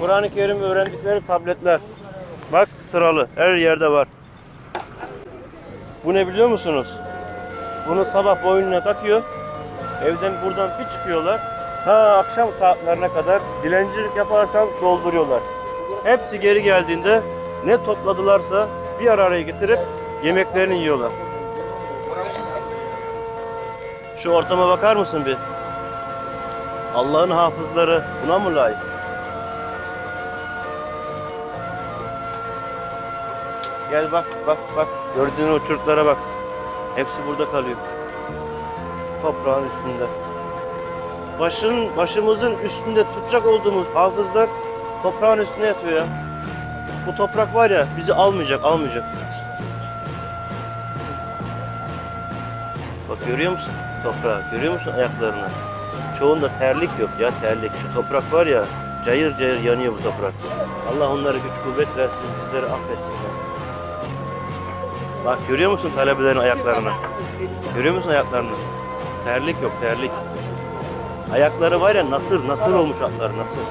Kur'an-ı Kerim öğrendikleri tabletler. Bak sıralı. Her yerde var. Bu ne biliyor musunuz? Bunu sabah boynuna takıyor. Evden buradan bir çıkıyorlar. Ta akşam saatlerine kadar dilencilik yaparken dolduruyorlar. Hepsi geri geldiğinde ne topladılarsa bir araya getirip yemeklerini yiyorlar. Şu ortama bakar mısın bir? Allah'ın hafızları buna mı layık? Gel bak bak bak gördüğün o çocuklara bak. Hepsi burada kalıyor. Toprağın üstünde. Başın başımızın üstünde tutacak olduğumuz hafızlar toprağın üstünde yatıyor ya. Bu toprak var ya bizi almayacak, almayacak. Bak görüyor musun toprağı? Görüyor musun ayaklarını? Çoğunda terlik yok ya terlik. Şu toprak var ya cayır cayır yanıyor bu toprak. Allah onlara güç kuvvet versin, bizleri affetsin. ya. Bak görüyor musun talebelerin ayaklarını? Görüyor musun ayaklarını? Terlik yok terlik. Ayakları var ya nasır, nasır olmuş atları nasır.